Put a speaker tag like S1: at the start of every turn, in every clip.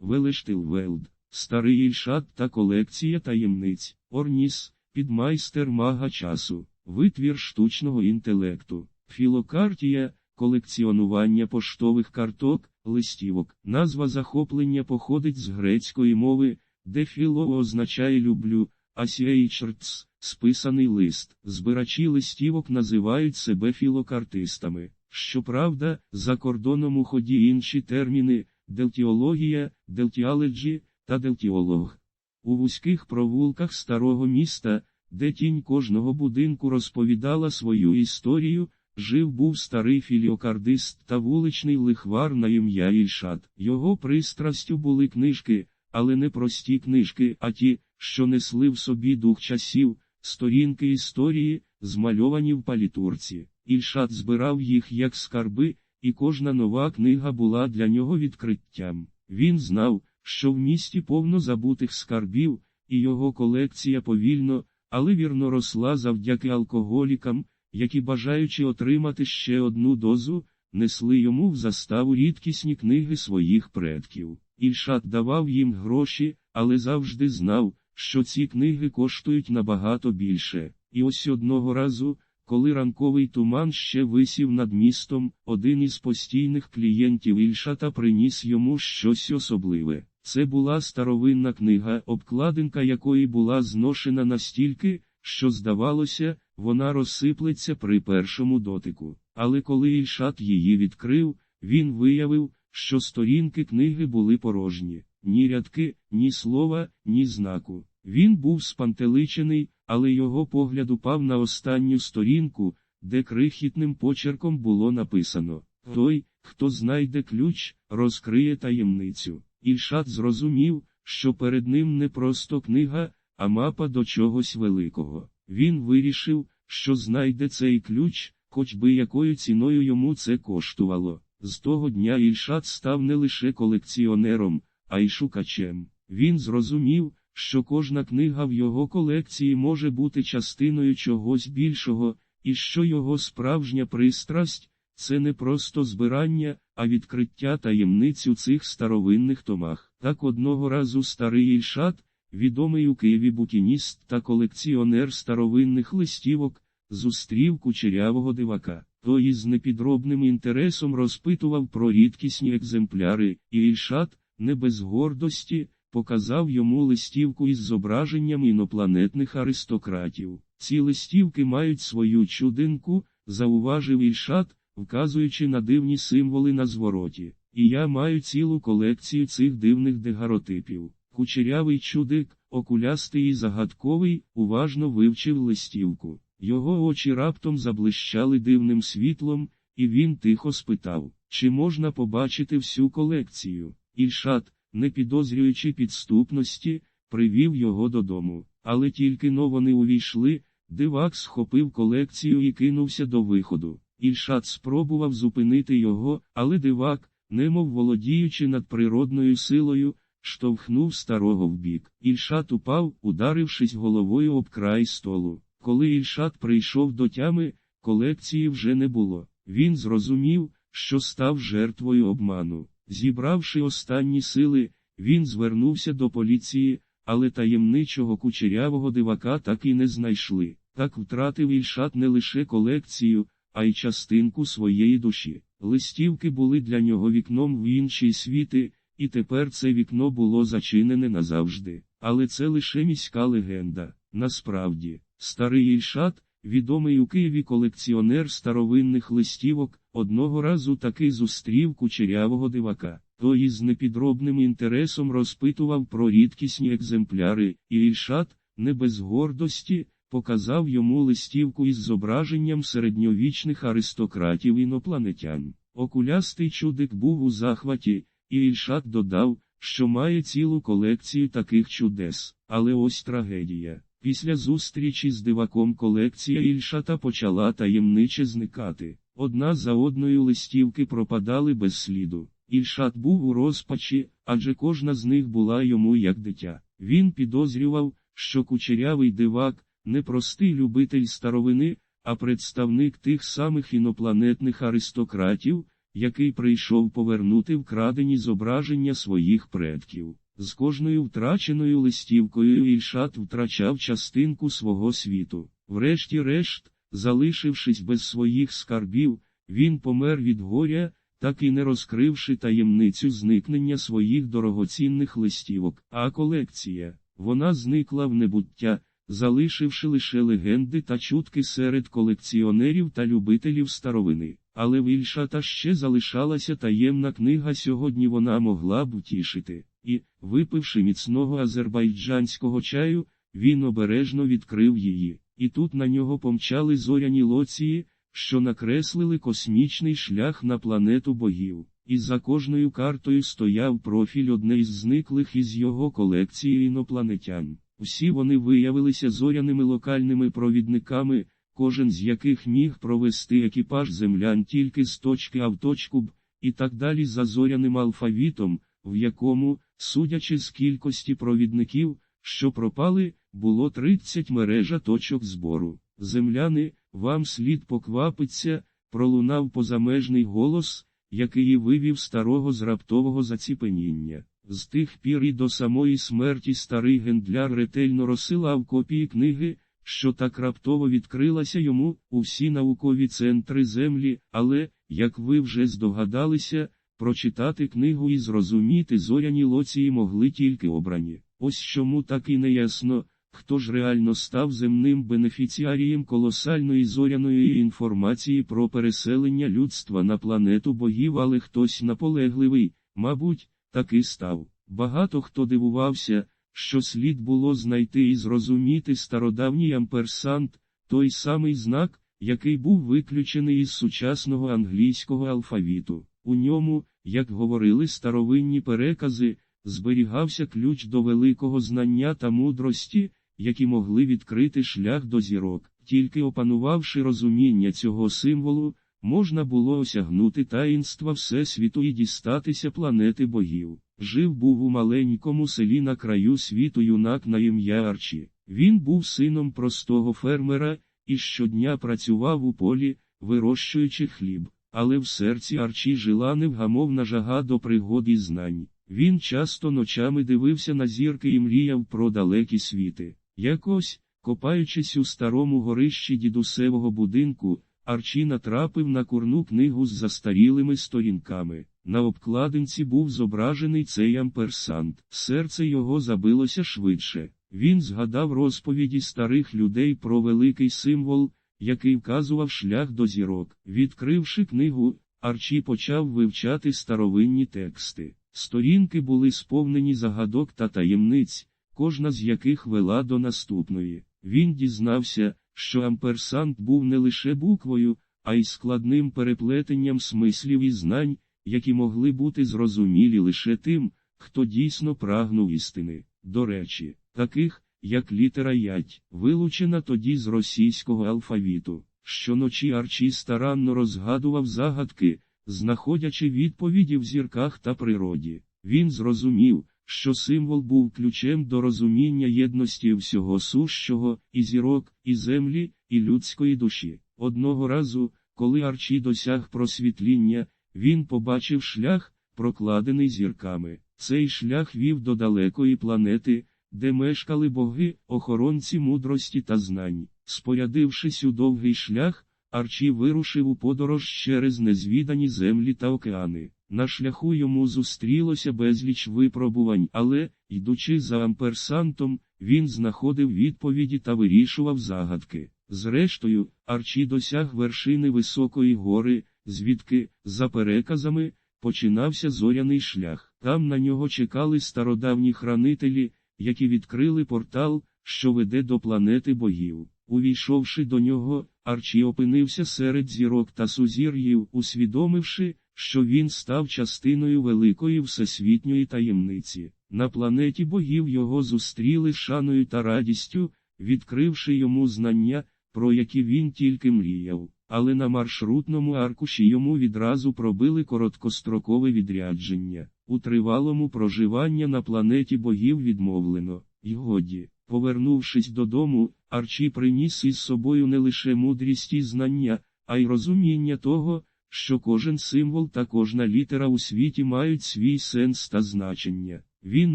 S1: Велештилвелд, Старий Ільшат та колекція таємниць, Орніс, підмайстер мага часу, витвір штучного інтелекту, філокартія, колекціонування поштових карток, листівок. Назва захоплення походить з грецької мови, де філо означає люблю, а сіейчрц – списаний лист. Збирачі листівок називають себе філокартистами. Щоправда, за кордоном у ході інші терміни делтіологія, делтіаледжі та делтіолог. У вузьких провулках старого міста, де тінь кожного будинку розповідала свою історію, жив був старий філіокардист та вуличний лихвар на ім'я Ільшат. Його пристрастю були книжки, але не прості книжки, а ті, що несли в собі дух часів, сторінки історії, змальовані в палітурці. Ільшат збирав їх як скарби, і кожна нова книга була для нього відкриттям. Він знав, що в місті повно забутих скарбів, і його колекція повільно, але вірно росла завдяки алкоголікам, які, бажаючи отримати ще одну дозу, несли йому в заставу рідкісні книги своїх предків. Ільшат давав їм гроші, але завжди знав, що ці книги коштують набагато більше. І ось одного разу, коли ранковий туман ще висів над містом, один із постійних клієнтів Ільшата приніс йому щось особливе. Це була старовинна книга, обкладинка якої була зношена настільки, що, здавалося, вона розсиплеться при першому дотику. Але коли Ільшат її відкрив, він виявив, що сторінки книги були порожні, ні рядки, ні слова, ні знаку. Він був спантеличений, але його погляд упав на останню сторінку, де крихітним почерком було написано Той, хто знайде ключ, розкриє таємницю. Ільшат зрозумів, що перед ним не просто книга, а мапа до чогось великого. Він вирішив, що знайде цей ключ, хоч би якою ціною йому це коштувало. З того дня Ільшат став не лише колекціонером, а й шукачем. Він зрозумів, що кожна книга в його колекції може бути частиною чогось більшого, і що його справжня пристрасть це не просто збирання, а відкриття таємниць у цих старовинних томах. Так одного разу старий Ільшат, відомий у Києві букініст та колекціонер старовинних листівок, зустрів кучерявого дивака. Той із непідробним інтересом розпитував про рідкісні екземпляри, і Ільшат, не без гордості, показав йому листівку із зображенням інопланетних аристократів. Ці листівки мають свою чудинку, зауважив Ільшат, вказуючи на дивні символи на звороті. І я маю цілу колекцію цих дивних дегаротипів. Кучерявий чудик, окулястий і загадковий, уважно вивчив листівку. Його очі раптом заблищали дивним світлом, і він тихо спитав, чи можна побачити всю колекцію. Ільшат, не підозрюючи підступності, привів його додому. Але тільки но вони увійшли, дивак схопив колекцію і кинувся до виходу. Ільшат спробував зупинити його, але дивак, немов володіючи надприродною силою, штовхнув старого вбік. Ільшат упав, ударившись головою об край столу. Коли Ільшат прийшов до тями, колекції вже не було. Він зрозумів, що став жертвою обману. Зібравши останні сили, він звернувся до поліції, але таємничого кучерявого дивака так і не знайшли. Так втратив Ільшат не лише колекцію, а й частинку своєї душі. Листівки були для нього вікном в інші світи, і тепер це вікно було зачинене назавжди. Але це лише міська легенда. Насправді, старий Ільшат, відомий у Києві колекціонер старовинних листівок, одного разу таки зустрів кучерявого дивака. Той із непідробним інтересом розпитував про рідкісні екземпляри, і Ільшат, не без гордості, показав йому листівку із зображенням середньовічних аристократів інопланетян. Окулястий чудик був у захваті, і Ільшат додав, що має цілу колекцію таких чудес. Але ось трагедія. Після зустрічі з диваком колекція Ільшата почала таємниче зникати. Одна за одною листівки пропадали без сліду. Ільшат був у розпачі, адже кожна з них була йому як дитя. Він підозрював, що кучерявий дивак, не простий любитель старовини, а представник тих самих інопланетних аристократів, який прийшов повернути вкрадені зображення своїх предків. З кожною втраченою листівкою Ільшат втрачав частинку свого світу. Врешті-решт, залишившись без своїх скарбів, він помер від горя, так і не розкривши таємницю зникнення своїх дорогоцінних листівок. А колекція, вона зникла в небуття, залишивши лише легенди та чутки серед колекціонерів та любителів старовини. Але в Ільшата ще залишалася таємна книга сьогодні вона могла б утішити. І, випивши міцного азербайджанського чаю, він обережно відкрив її. І тут на нього помчали зоряні лоції, що накреслили космічний шлях на планету богів. І за кожною картою стояв профіль одне із зниклих із його колекції інопланетян. Усі вони виявилися зоряними локальними провідниками, кожен з яких міг провести екіпаж землян тільки з точки А в точку Б, і так далі за зоряним алфавітом, в якому, судячи з кількості провідників, що пропали, було 30 мережа точок збору. Земляни, вам слід поквапиться, пролунав позамежний голос, який вивів старого з раптового заціпеніння. З тих пір і до самої смерті старий гендляр ретельно розсилав копії книги, що так раптово відкрилася йому у всі наукові центри землі, але, як ви вже здогадалися, прочитати книгу і зрозуміти зоряні лоції могли тільки обрані. Ось чому так і не ясно, хто ж реально став земним бенефіціарієм колосальної зоряної інформації про переселення людства на планету богів, але хтось наполегливий, мабуть, таки став. Багато хто дивувався, що слід було знайти і зрозуміти стародавній амперсант, той самий знак, який був виключений із сучасного англійського алфавіту. У ньому, як говорили старовинні перекази, зберігався ключ до великого знання та мудрості, які могли відкрити шлях до зірок. Тільки опанувавши розуміння цього символу, можна було осягнути таїнства Всесвіту і дістатися планети богів. Жив був у маленькому селі на краю світу юнак на ім'я Арчі. Він був сином простого фермера і щодня працював у полі, вирощуючи хліб. Але в серці Арчі жила невгамовна жага до пригод і знань. Він часто ночами дивився на зірки і мріяв про далекі світи. Якось, копаючись у старому горищі дідусевого будинку, Арчі натрапив на курну книгу з застарілими сторінками. На обкладинці був зображений цей амперсант. Серце його забилося швидше. Він згадав розповіді старих людей про великий символ, який вказував шлях до зірок. Відкривши книгу, Арчі почав вивчати старовинні тексти. Сторінки були сповнені загадок та таємниць, кожна з яких вела до наступної. Він дізнався, що амперсант був не лише буквою, а й складним переплетенням смислів і знань, які могли бути зрозумілі лише тим, хто дійсно прагнув істини. До речі, таких, як літера ять, вилучена тоді з російського алфавіту. Щоночі Арчі старанно розгадував загадки, знаходячи відповіді в зірках та природі. Він зрозумів, що символ був ключем до розуміння єдності всього сущого, і зірок, і землі, і людської душі. Одного разу, коли Арчі досяг просвітління, він побачив шлях, прокладений зірками. Цей шлях вів до далекої планети, де мешкали боги, охоронці мудрості та знань. Спорядившись у довгий шлях, Арчі вирушив у подорож через незвідані землі та океани. На шляху йому зустрілося безліч випробувань, але, йдучи за амперсантом, він знаходив відповіді та вирішував загадки. Зрештою, Арчі досяг вершини високої гори, звідки, за переказами, починався зоряний шлях. Там на нього чекали стародавні хранителі, які відкрили портал, що веде до планети богів. Увійшовши до нього, Арчі опинився серед зірок та сузір'їв, усвідомивши, що він став частиною великої всесвітньої таємниці. На планеті богів його зустріли шаною та радістю, відкривши йому знання, про які він тільки мріяв. Але на маршрутному аркуші йому відразу пробили короткострокове відрядження. У тривалому проживання на планеті богів відмовлено, й годі. Повернувшись додому, Арчі приніс із собою не лише мудрість і знання, а й розуміння того, що кожен символ та кожна літера у світі мають свій сенс та значення. Він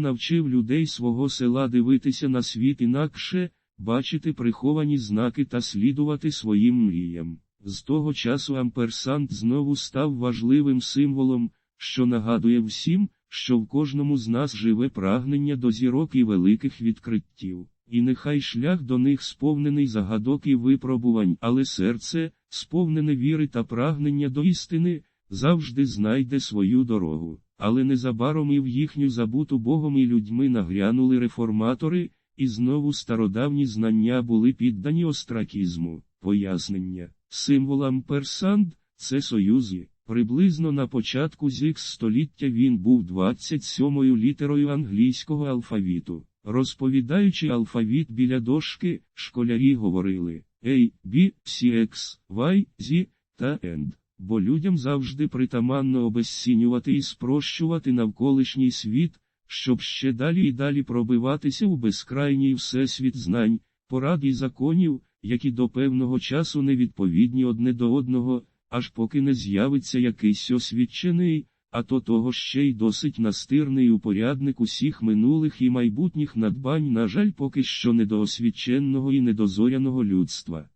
S1: навчив людей свого села дивитися на світ інакше, бачити приховані знаки та слідувати своїм мріям. З того часу амперсант знову став важливим символом, що нагадує всім, що в кожному з нас живе прагнення до зірок і великих відкриттів. І нехай шлях до них сповнений загадок і випробувань, але серце, сповнене віри та прагнення до істини, завжди знайде свою дорогу. Але незабаром і в їхню забуту Богом і людьми нагрянули реформатори, і знову стародавні знання були піддані остракізму. Пояснення. Символ амперсанд – це союзи. Приблизно на початку з століття він був 27-ю літерою англійського алфавіту. Розповідаючи алфавіт біля дошки, школярі говорили A, B, C, X, Y, Z та End. Бо людям завжди притаманно обезцінювати і спрощувати навколишній світ, щоб ще далі і далі пробиватися у безкрайній всесвіт знань, порад і законів, які до певного часу не відповідні одне до одного, аж поки не з'явиться якийсь освічений, а то того ще й досить настирний упорядник усіх минулих і майбутніх надбань, на жаль, поки що недоосвіченого і недозоряного людства.